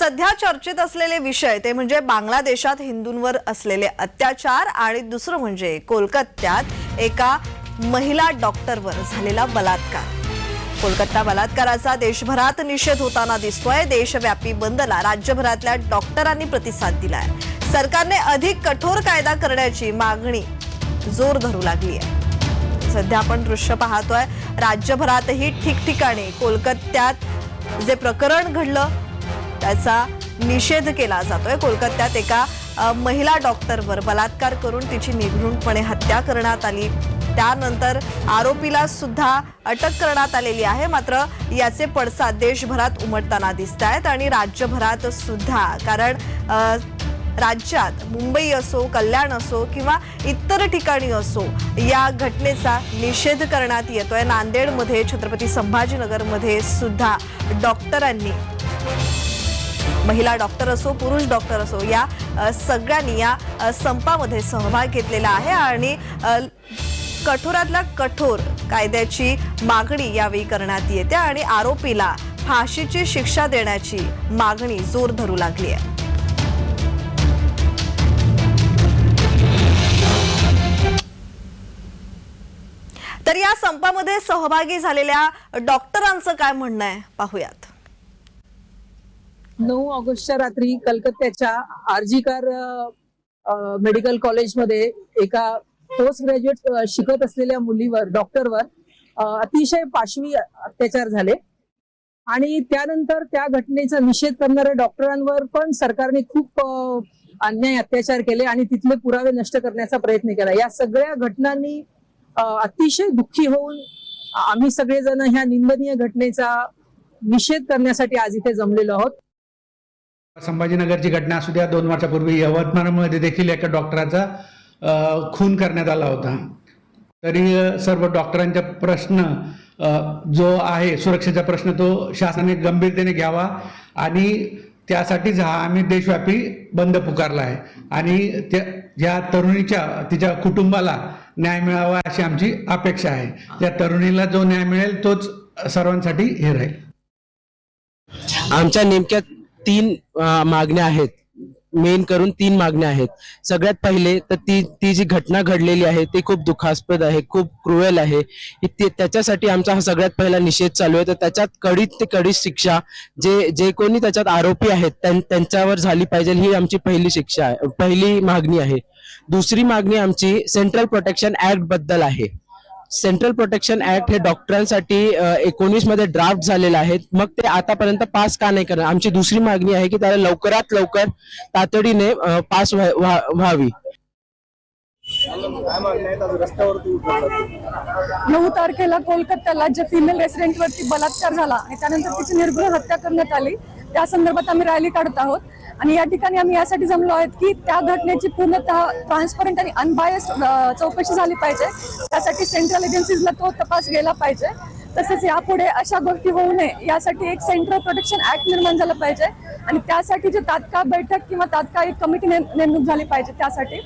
सध्या चर्चेत असलेले विषय ते म्हणजे बांगलादेशात हिंदूंवर असलेले अत्याचार आणि दुसरं म्हणजे कोलकात्यात एका महिला डॉक्टरवर झालेला बलात्कार. कोलकाता बलात्काराचा देशभरात निषेध होताना दिसतोय. देशव्यापी बंदला राज्यभरातल्या डॉक्टरांनी प्रतिसाद दिलाय. सरकारने अधिक कठोर कायदा करण्याची मागणी जोर धरू लागली आहे सध्या आपण दृश्य पाहतोय. राज्यभरातही ठिकठिकाणी कोलकात्यात जे प्रकरण घडलं त्याचा निषेध केला जातोय. कोलकात्यात एका महिला डॉक्टरवर बलात्कार करून तिची निर्घृणपणे हत्या करण्यात आली. त्यानंतर आरोपीला सुद्धा अटक करण्यात आलेली आहे. मात्र याचे पडसाद देशभरात उमटताना दिसत आहेत आणि राज्यभरात सुद्धा. कारण राज्यात मुंबई असो कल्याण असो किंवा इतर ठिकाणी असो या घटनेचा निषेध करण्यात येतोय. नांदेडमध्ये छत्रपती संभाजीनगरमध्ये सुद्धा डॉक्टरांनी महिला डॉक्टर असो पुरुष डॉक्टर असो या सगळ्यांनी या संपामध्ये सहभाग घेतलेला आहे आणि कठोरातला कठोरातल्या कठोर कायद्याची मागणी यावेळी करण्यात येते आणि आरोपीला फाशीची शिक्षा देण्याची मागणी जोर धरू लागली आहे. तर या संपामध्ये सहभागी झालेल्या डॉक्टरांचं काय म्हणणं आहे? पाहूयात. नऊ ऑगस्टच्या रात्री कलकत्त्याच्या आरजीकार मेडिकल कॉलेजमध्ये एका पोस्ट ग्रॅज्युएट शिकत असलेल्या मुलीवर डॉक्टरवर अतिशय पाशवी अत्याचार झाले. आणि त्यानंतर त्या घटनेचा निषेध करणाऱ्या डॉक्टरांवर पण सरकारने खूप अन्याय अत्याचार केले आणि तिथले पुरावे नष्ट करण्याचा प्रयत्न केला. या सगळ्या घटनांनी अतिशय दुःखी होऊन आम्ही सगळेजण ह्या निंदनीय घटनेचा निषेध करण्यासाठी आज इथे जमलेलो आहोत. संभाजीनगरची घटना असू द्या दोन वर्षापूर्वी यवतमाळमध्ये देखील एका डॉक्टराचा खून करण्यात आला होता. तरी सर्व डॉक्टरांचा प्रश्न जो आहे सुरक्षेचा प्रश्न तो शासनाने गंभीरतेने घ्यावा आणि त्यासाठीच हा आम्ही देशव्यापी बंद पुकारला आहे. आणि त्या ज्या तरुणीच्या तिच्या कुटुंबाला न्याय मिळावा अशी आमची अपेक्षा आहे. त्या तरुणीला जो न्याय मिळेल तोच सर्वांसाठी हे राहील. आमच्या नेमक्या तीन मागण्या आहेत. मेन करून तीन मागण्या आहेत. सगळ्यात पहिले तर ती ती जी घटना घडलेली आहे ती खूप दुःखास्पद आहे खूप क्रुएल आहे. ते- त्याच्यासाठी आमचा हा सगळ्यात पहिला निषेध चालू आहे. तर त्याच्यात कडीत ते कडीत शिक्षा जे जे कोणी त्याच्यात आरोपी आहेत त्यां- त्यांच्यावर झाली पाहिजे ही आमची पहिली शिक्षा आहे पहिली मागणी आहे. दुसरी मागणी आमची सेंट्रल प्रोटेक्शन ऍक्टबद्दल आहे. सेंट्रल प्रोटेक्शन ऍक्ट हे डॉक्टरांसाठी एकोणीसमध्ये ड्राफ्ट झालेलं आहे. मग ते आतापर्यंत पास का नाही करणार? आमची दुसरी मागणी आहे की त्याला लवकरात लवकर तातडीने पास व्हावी. नऊ तारखेला कोलकात्याला जे फिमेल रेसिडेंटवरती बलात्कार झाला आणि त्यानंतर तिची निर्घृण हत्या करण्यात आली. त्या संदर्भात आम्ही रॅली काढत आहोत. आणि या ठिकाणी आम्ही यासाठी जमलो आहोत की त्या घटनेची पूर्णतः ट्रान्सपरंट आणि अनबायस्ड चौकशी झाली पाहिजे. त्यासाठी सेंट्रल एजन्सीजला तो तपास गेला पाहिजे. तसेच यापुढे अशा गोष्टी होऊ नये यासाठी एक सेंट्रल प्रोटेक्शन ऍक्ट निर्माण झालं पाहिजे. आणि त्यासाठी जे तात्काळ बैठक किंवा तात्काळ एक कमिटी नेमणूक झाली पाहिजे त्यासाठी.